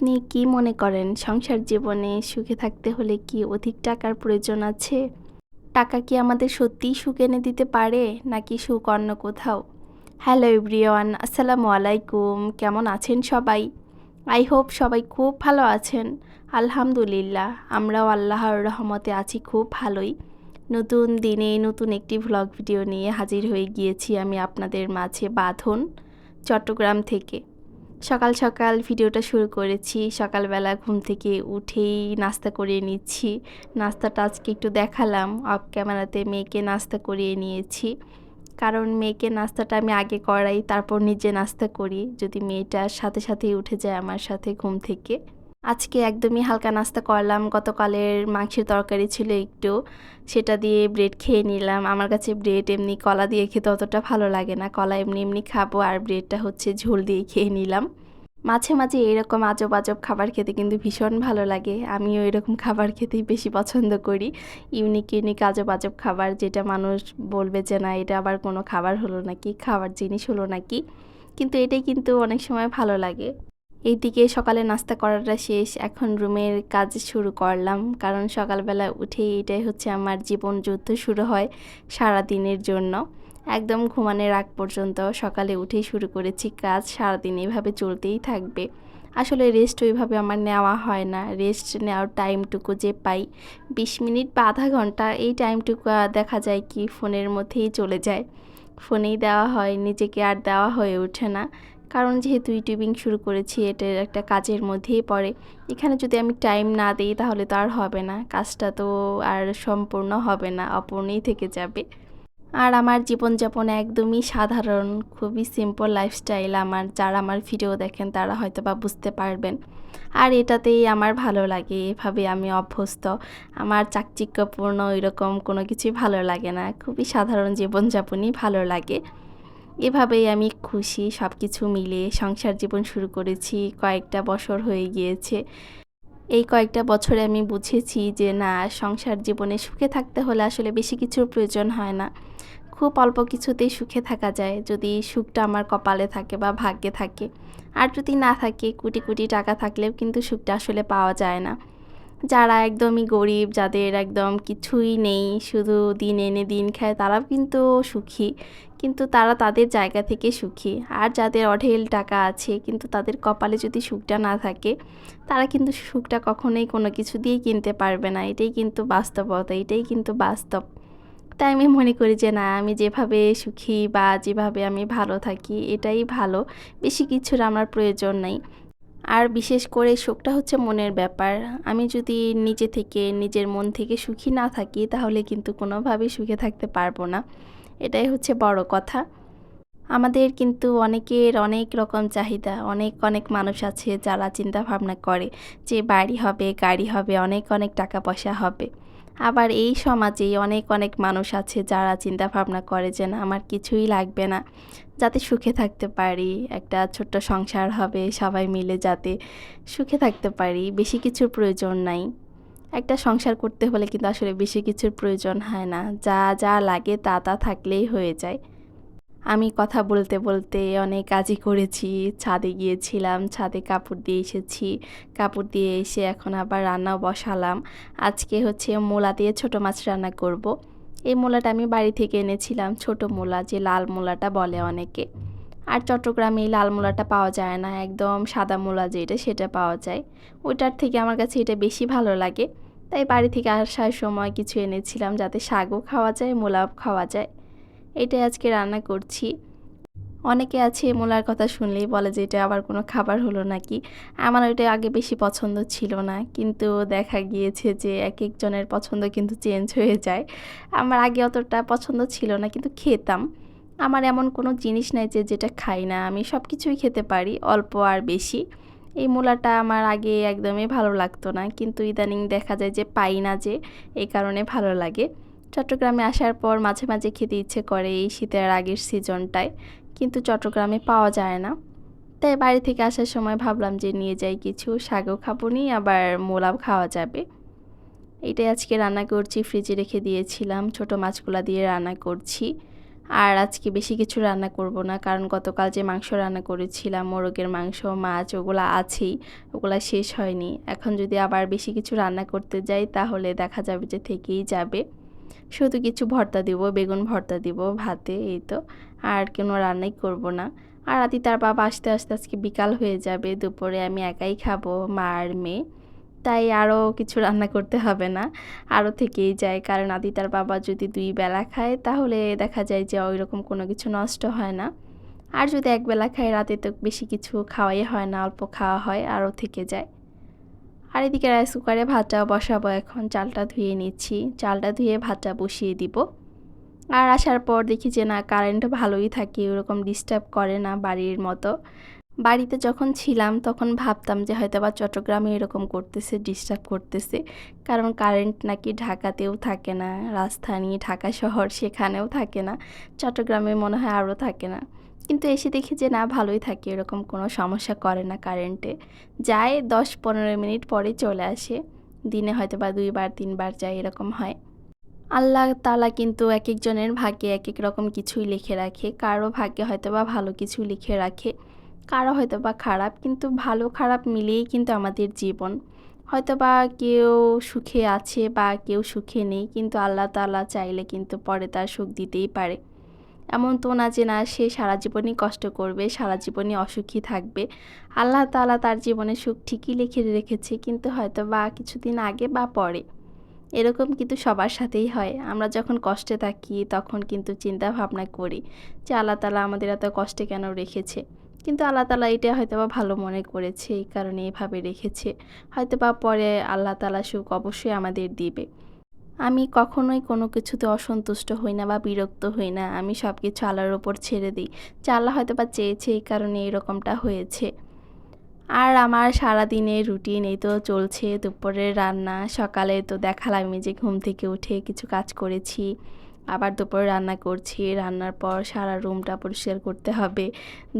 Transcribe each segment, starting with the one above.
আপনি কি মনে করেন সংসার জীবনে সুখে থাকতে হলে কি অধিক টাকার প্রয়োজন আছে? টাকা কি আমাদের সত্যিই সুখ এনে দিতে পারে, নাকি সুখ অন্য কোথাও? হ্যালো এভরিওয়ান আসসালামু আলাইকুম। কেমন আছেন সবাই? আই হোপ সবাই খুব ভালো আছেন। আলহামদুলিল্লাহ, আমরাও আল্লাহর রহমতে আছি খুব ভালোই। নতুন দিনে নতুন একটি ভ্লগ ভিডিও নিয়ে হাজির হয়ে গিয়েছি আমি আপনাদের মাঝে বাঁধন, চট্টগ্রাম থেকে। সকাল সকাল ভিডিওটা শুরু করেছি। সকালবেলা ঘুম থেকে উঠেই নাস্তা করিয়ে নিচ্ছি। নাস্তাটা আজকে একটু দেখালাম। অফ ক্যামেরাতে মেয়েকে নাস্তা করিয়ে নিয়েছি। কারণ মেয়েকে নাস্তাটা আমি আগে করাই, তারপর নিজে নাস্তা করি। যদি মেয়েটার সাথে সাথেই উঠে যায় আমার সাথে ঘুম থেকে। আজকে একদমই হালকা নাস্তা করলাম। গতকালের মাংসের তরকারি ছিল একটু। সেটা দিয়ে ব্রেড খেয়ে নিলাম। আমার কাছে ব্রেড এমনি কলা দিয়ে খেতে অতটা ভালো লাগে না। কলা এমনি এমনি খাব আর ব্রেডটা হচ্ছে ঝোল দিয়ে খেয়ে নিলাম। মাঝে মাঝে এরকম আজব আজব খাবার খেতে কিন্তু ভীষণ ভালো লাগে। আমিও এরকম খাবার খেতেই বেশি পছন্দ করি। ইউনিক ইউনিক, আজব আজব খাবার যেটা মানুষ বলবে যে, না, এটা আবার কোনো খাবার হলো নাকি? খাবার জিনিস হলো নাকি? কিন্তু এটাই কিন্তু অনেক সময় ভালো লাগে। এইদিকে সকালে নাস্তা করাটা শেষ, এখন রুমের কাজ শুরু করলাম। কারণ সকালবেলা উঠেই এটাই হচ্ছে আমার জীবন যুদ্ধ শুরু হয় সারা দিনের জন্য। একদম ঘুমানোর আগ পর্যন্ত সকালে উঠেই শুরু করেছি কাজ, সারাদিন এইভাবে চলতেই থাকবে। আসলে রেস্ট ওইভাবে আমার নেওয়া হয় না। রেস্ট নেওয়ার টাইমটুকু যে পাই, বিশ মিনিট বা আধা ঘণ্টা এই টাইমটুকু দেখা যায় কি ফোনের মধ্যেই চলে যায়। ফোনেই দেওয়া হয়, নিজেকে আর দেওয়া হয়ে ওঠে না। কারণ যেহেতু ইউটিউবিং শুরু করেছি এটার একটা কাজের মধ্যেই পড়ে। এখানে যদি আমি টাইম না দিই, তাহলে তো আর হবে না। কাজটা তো আর সম্পূর্ণ হবে না, অপূর্ণই থেকে যাবে। আর আমার জীবনযাপন একদমই সাধারণ, খুবই সিম্পল লাইফস্টাইল আমার। যারা আমার ভিডিও দেখেন, তারা হয়তো বা বুঝতে পারবেন। আর এটাতেই আমার ভালো লাগে, এভাবে আমি অভ্যস্ত। আমার চাকচিক্যপূর্ণ এরকম কোনো কিছুই ভালো লাগে না। খুবই সাধারণ জীবনযাপনই ভালো লাগে। এভাবেই আমি খুশি সব কিছু মিলে সংসার জীবন শুরু করেছি, কয়েকটা বছর হয়ে গিয়েছে। এই কয়েকটা বছরে আমি বুঝেছি যে না, সংসার জীবনে সুখে থাকতে হলে আসলে বেশি কিছুর প্রয়োজন হয় না। খুব অল্প কিছুতেই সুখে থাকা যায়, যদি সুখটা আমার কপালে থাকে বা ভাগ্যে থাকে। আর যদি না থাকে, কোটি কোটি টাকা থাকলেও কিন্তু সুখটা আসলে পাওয়া যায় না। যারা একদমই গরিব, যাদের একদম কিছুই নেই, শুধু দিন এনে দিন খায়, তারাও কিন্তু সুখী। কিন্তু তারা তাদের জায়গা থেকে সুখী। আর যাদের অঢেল টাকা আছে, কিন্তু তাদের কপালে যদি সুখটা না থাকে, তারা কিন্তু সুখটা কখনোই কোনো কিছু দিয়েই কিনতে পারবে না। এটাই কিন্তু বাস্তবতা, এটাই কিন্তু বাস্তব। তাই আমি মনে করি যে, না, আমি যেভাবে সুখী বা যেভাবে আমি ভালো থাকি, এটাই ভালো। বেশি কিছুর আমার প্রয়োজন নাই। আর বিশেষ করে শোকটা হচ্ছে মনের ব্যাপার। আমি যদি নিজে থেকে, নিজের মন থেকে সুখী না থাকি, তাহলে কিন্তু কোনোভাবেই সুখে থাকতে পারব না। এটাই হচ্ছে বড় কথা। আমাদের কিন্তু অনেকের অনেক রকম চাহিদা, অনেক অনেক মানুষ আছে যারা চিন্তা ভাবনা করে যে বাড়ি হবে, গাড়ি হবে, অনেক অনেক টাকা পয়সা হবে। আবার এই সমাজেই অনেক অনেক মানুষ আছে যারা চিন্তা ভাবনা করে যে না, আমার কিছুই লাগবে না। যাতে সুখে থাকতে পারি, একটা ছোট্ট সংসার হবে সবাই মিলে যাতে সুখে থাকতে পারি, বেশি কিছুর প্রয়োজন নাই। একটা সংসার করতে হলে কিন্তু আসলে বেশি কিছুর প্রয়োজন হয় না। যা যা লাগে তা তা থাকলেই হয়ে যায়। আমি কথা বলতে বলতে অনেক কাজই করেছি। ছাদে গিয়েছিলাম, ছাদে কাপড় দিয়ে এসেছি। কাপড় দিয়ে এসে এখন আবার রান্নাও বসালাম। আজকে হচ্ছে মোলা দিয়ে ছোট মাছ রান্না করব। এই মোলাটা আমি বাড়ি থেকে এনেছিলাম, ছোট মোলা যে লাল মোলাটা বলে অনেকে। আর চট্টগ্রামে লাল মূলাটা পাওয়া যায় না, একদম সাদা মোলা যেটা সেটা পাওয়া যায়। ওইটার থেকে আমার কাছে এটা বেশি ভালো লাগে। তাই বাড়ি থেকে আসার সময় কিছু এনেছিলাম যাতে শাকও খাওয়া যায়, মোলাও খাওয়া যায়। এটাই আজকে রান্না করছি। অনেকে আছে মূলার কথা শুনলেই বলে যে, এটা আবার কোনো খাবার হলো নাকি? আমার ওইটা আগে বেশি পছন্দ ছিল না, কিন্তু দেখা গিয়েছে যে, এক একজনের পছন্দ কিন্তু চেঞ্জ হয়ে যায়। আমার আগে অতটা পছন্দ ছিল না, কিন্তু খেতাম। আমার এমন কোনো জিনিস নাই যে, যেটা খাই না। আমি সব কিছুই খেতে পারি, অল্প আর বেশি। এই মূলাটা আমার আগে একদমই ভালো লাগতো না, কিন্তু ইদানিং দেখা যায় যে, পাই না যে, এই কারণে ভালো লাগে। চট্টগ্রামে আসার পর মাঝে মাঝে খেতে ইচ্ছে করে এই শীতের আগের সিজনটায় কিন্তু চট্টগ্রামে পাওয়া যায় না। তাই বাড়ি থেকে আসার সময় ভাবলাম যে নিয়ে যাই কিছু শাকও খাব নি, আবার মোলাও খাওয়া যাবে। এটাই আজকে রান্না করছি ফ্রিজে রেখে দিয়েছিলাম, ছোট মাছগুলা দিয়ে রান্না করছি। আর আজকে বেশি কিছু রান্না করব না, কারণ গতকাল যে মাংস রান্না করেছিলাম, মোরগের মাংস, মাছ, ওগুলো আছেই, ওগুলো শেষ হয়নি। এখন যদি আবার বেশি কিছু রান্না করতে যাই, তাহলে দেখা যাবে যে থেকেই যাবে। শুধু কিছু ভর্তা দিব, বেগুন ভর্তা দিব, ভাতে, এই তো। আর কোনো রান্নাই করব না। আর রাতে তার বাবা আসতে আসতে আজকে বিকাল হয়ে যাবে, দুপুরে আমি একাই খাব, মা আর মেয়ে। তাই আরও কিছু রান্না করতে হবে না, আরও থেকেই যায়। কারণ আদি তার বাবা যদি দুই বেলা খায়, তাহলে দেখা যায় যে ওই রকম কোনো কিছু নষ্ট হয় না। আর যদি একবেলা খায়, রাতে তো বেশি কিছু খাওয়াই হয় না, অল্প খাওয়া হয়, আরও থেকে যায়। আর এদিকে রাইস কুকারে ভাতটা বসাবো এখন। চালটা ধুয়ে নিচ্ছি। চালটা ধুয়ে ভাতটা বসিয়ে দিব। আর আসার পর দেখি যে না কারেন্ট ভালোই থাকে, ওরকম ডিস্টার্ব করে না বাড়ির মতো। বাড়িতে যখন ছিলাম তখন ভাবতাম যে হয়তো বা চট্টগ্রামে এরকম করতেছে ডিস্টার্ব করতেছে। কারণ কারেন্ট নাকি ঢাকাতেও থাকে না, রাজধানী, ঢাকা শহর সেখানেও থাকে না। চট্টগ্রামে মনে হয় আরও থাকে না। কিন্তু এসে দেখি যে, না, ভালোই থাকে, এরকম কোনো সমস্যা করে না কারেন্টে যায় দশ পনেরো মিনিট পরে চলে আসে। দিনে হয়তো বা দুইবার, তিনবার যায়, এরকম হয়। আল্লাহ তালা কিন্তু এক একজনের ভাগ্যে এক এক রকম কিছুই লিখে রাখে। কারও ভাগ্যে হয়তো বা ভালো কিছু লিখে রাখে, কারও হয়তো বা খারাপ, কিন্তু ভালো খারাপ মিলিয়েই কিন্তু আমাদের জীবন। হয়তো বা কেউ সুখে আছে বা কেউ সুখে নেই, কিন্তু আল্লাহ তালা চাইলে কিন্তু পরে তার সুখ দিতেই পারে। এমন তো না যে না, সে সারা জীবনই কষ্ট করবে, সারা জীবনই অসুখী থাকবে। আল্লাহ তালা তার জীবনে সুখ ঠিকই লিখে রেখেছে, কিন্তু হয়তো বা কিছুদিন আগে বা পরে। এরকম কিন্তু সবার সাথেই হয়। আমরা যখন কষ্টে থাকি, তখন কিন্তু চিন্তা ভাবনা করি যে আল্লাহ তালা আমাদের এত কষ্টে কেন রেখেছে? কিন্তু আল্লাহ তালা এটা হয়তো বা ভালো মনে করেছে, এই কারণে এভাবে রেখেছে। হয়তো বা পরে আল্লাহ তালা সুখ অবশ্যই আমাদের দিবে। আমি কখনোই কোনো কিছুতে অসন্তুষ্ট হই না বা বিরক্ত হই না। আমি সব কিছু আল্লাহর ওপর ছেড়ে দিই। যে আল্লাহ হয়তো বা চেয়েছে এই কারণে এরকমটা হয়েছে। আর আমার সারাদিনের রুটিন এই তো চলছে। দুপুরের রান্না, সকালে তো দেখালাম যে ঘুম থেকে উঠে কিছু কাজ করেছি। আবার দুপুরে রান্না করছি। রান্নার পর সারা রুমটা পরিষ্কার করতে হবে,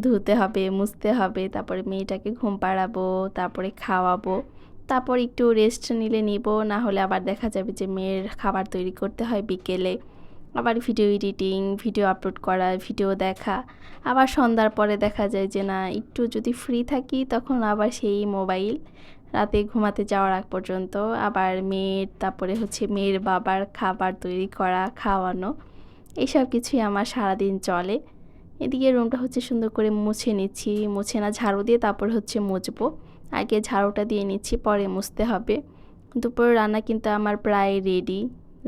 ধুতে হবে, মুছতে হবে। তারপরে মেয়েটাকে ঘুম পাড়াবো, তারপরে খাওয়াবো। তারপর একটু রেস্ট নিলে নিব না হলে আবার দেখা যাবে যে মেয়ের খাবার তৈরি করতে হয় বিকেলে। আবার ভিডিও এডিটিং ভিডিও আপলোড করা ভিডিও দেখা। আবার সন্ধ্যার পরে দেখা যায় যে না, একটু যদি ফ্রি থাকি তখন আবার সেই মোবাইল রাতে ঘুমাতে যাওয়ার আগ পর্যন্ত। আবার মেয়ের, তারপরে হচ্ছে মেয়ের বাবার খাবার তৈরি করা, খাওয়ানো এইসব কিছুই আমার সারাদিন চলে। এদিকে রুমটা হচ্ছে সুন্দর করে মুছে নিচ্ছি। মুছে না, ঝাড়ু দিয়ে তারপর হচ্ছে মুছবো। আগে ঝাড়ুটা দিয়ে নিচ্ছি, পরে মুছতে হবে। দুপুর রান্না কিন্তু আমার প্রায় রেডি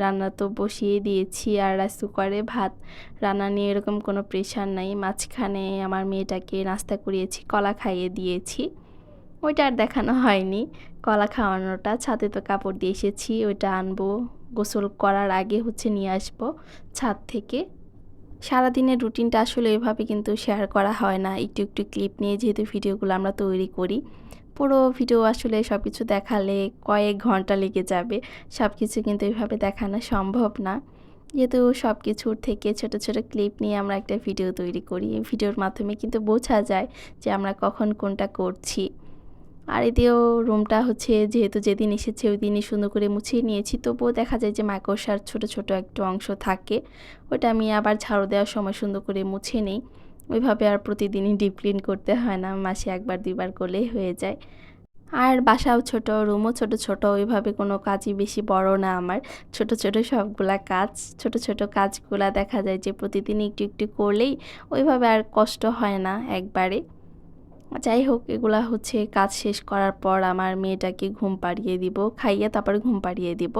রান্না তো বসিয়ে দিয়েছি আর রাইস কুকারে ভাত। রান্না নিয়ে এরকম কোনো প্রেশার নাই। মাঝখানে আমার মেয়েটাকে নাস্তা করিয়েছি, কলা খাইয়ে দিয়েছি। ওইটা আর দেখানো হয়নি। কলা খাওয়ানোটা, ছাদে তো কাপড় দিয়ে এসেছি, ওইটা আনব। গোসল করার আগে হচ্ছে নিয়ে আসব ছাদ থেকে। সারাদিনের রুটিনটা আসলে এভাবে কিন্তু শেয়ার করা হয় না। একটু একটু ক্লিপ নিয়ে যেহেতু ভিডিওগুলো আমরা তৈরি করি। পুরো ভিডিও আসলে সব কিছু দেখালে কয়েক ঘণ্টা লেগে যাবে। সব কিছু কিন্তু এভাবে দেখানো সম্ভব না। যেহেতু সব কিছুর থেকে ছোট ছোট ক্লিপ নিয়ে আমরা একটা ভিডিও তৈরি করি। এই ভিডিওর মাধ্যমে কিন্তু বোঝা যায় যে আমরা কখন কোনটা করছি। আর এতেও রুমটা হচ্ছে যেহেতু যেদিন এসেছে ওই দিনই সুন্দর করে মুছিয়ে নিয়েছি। তবুও দেখা যায় যে মাকড়সার ছোট ছোট একটু অংশ থাকে। ওটা আমি আবার ঝাড়ু দেওয়ার সময় সুন্দর করে মুছে নিই। ওইভাবে আর প্রতিদিনই ডিপ ক্লিন করতে হয় না, মাসে একবার, দুইবার করলেই হয়ে যায়। আর বাসাও ছোট, রুমও ছোট ছোট, ওইভাবে কোনো কাজই বেশি বড় না আমার। ছোট ছোট সবগুলা কাজ, ছোট ছোট কাজগুলা দেখা যায় যে প্রতিদিন একটু একটু করলেই ওইভাবে আর কষ্ট হয় না একবারে। যাই হোক, এগুলা হচ্ছে কাজ শেষ করার পর আমার মেয়েটাকে ঘুম পাড়িয়ে দিব, খাইয়ে তারপরে ঘুম পাড়িয়ে দিব।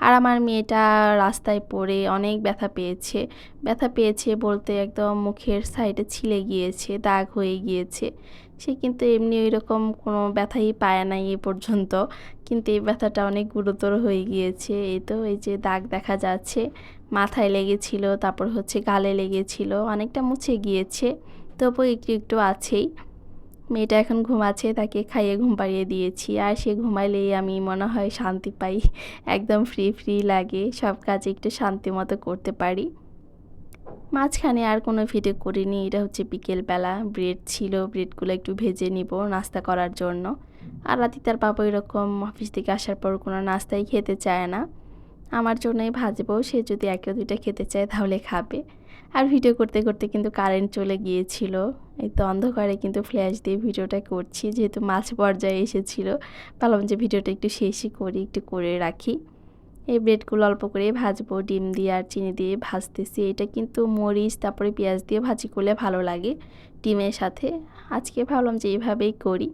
আর আমার মেয়েটা রাস্তায় পড়ে অনেক ব্যথা পেয়েছে। ব্যথা পেয়েছে বলতে একদম মুখের সাইডে ছিলে গিয়েছে, দাগ হয়ে গিয়েছে। সে কিন্তু এমনি ওই রকম কোনো ব্যথাই পায় নাই এ পর্যন্ত। কিন্তু এই ব্যথাটা অনেক গুরুতর হয়ে গিয়েছে। এই তো এই যে দাগ দেখা যাচ্ছে, মাথায় লেগেছিল, তারপর হচ্ছে গালে লেগেছিল, অনেকটা মুছে গিয়েছে। তবু একটু একটু আছেই। মেয়েটা এখন ঘুমাচ্ছে, তাকে খাইয়ে ঘুম পাড়িয়ে দিয়েছি। আর সে ঘুমাইলেই আমি মনে হয় শান্তি পাই। একদম ফ্রি ফ্রি লাগে। সব কাজ একটু শান্তি মতো করতে পারি। মাঝখানে আর কোনো ভিডিও করিনি। এটা হচ্ছে বিকেলবেলা। ব্রেড ছিল। ব্রেডগুলো একটু ভেজে নিব নাস্তা করার জন্য। আর রাতে তার বাবা এরকম অফিস থেকে আসার পর কোনো নাস্তাই খেতে চায় না। আমার জন্যই ভাজবো। সে যদি একটা দুইটা খেতে চায় তাহলে খাবে। আর ভিডিও করতে করতে কিন্তু কারেন্ট চলে গিয়েছিল। এই তো অন্ধকারে কিন্তু ফ্ল্যাশ দিয়ে ভিডিওটা করছি, যেহেতু মাছ পর্যায়ে এসেছিল। ভাবলাম যে ভিডিওটা একটু শেষই করি, একটু করে রাখি। এই ব্রেডগুলো অল্প করে ভাজবো, ডিম দিয়ে আর চিনি দিয়ে ভাজতেছি। এটা কিন্তু মরিচ, তারপরে পেঁয়াজ দিয়ে ভাজি করলে ভালো লাগে ডিমের সাথে। আজকে ভাবলাম যে এইভাবেই করি।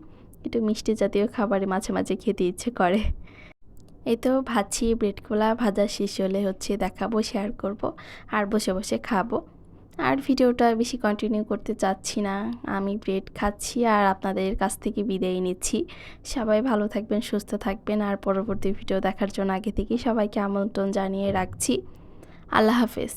একটু মিষ্টি জাতীয় খাবারে মাঝে মাঝে খেতে ইচ্ছে করে। এই তো ভাজছি ব্রেডগুলা ভাজা শেষ হলে হচ্ছে দেখাবো শেয়ার করব আর বসে বসে খাব। আর ভিডিওটা বেশি কন্টিনিউ করতে চাচ্ছি না। আমি ব্রেড খাচ্ছি আর আপনাদের কাছ থেকে বিদায় নিচ্ছি। সবাই ভালো থাকবেন, সুস্থ থাকবেন আর পরবর্তী ভিডিও দেখার জন্য আগে থেকেই সবাইকে আমন্ত্রণ জানিয়ে রাখছি। আল্লাহ হাফেজ।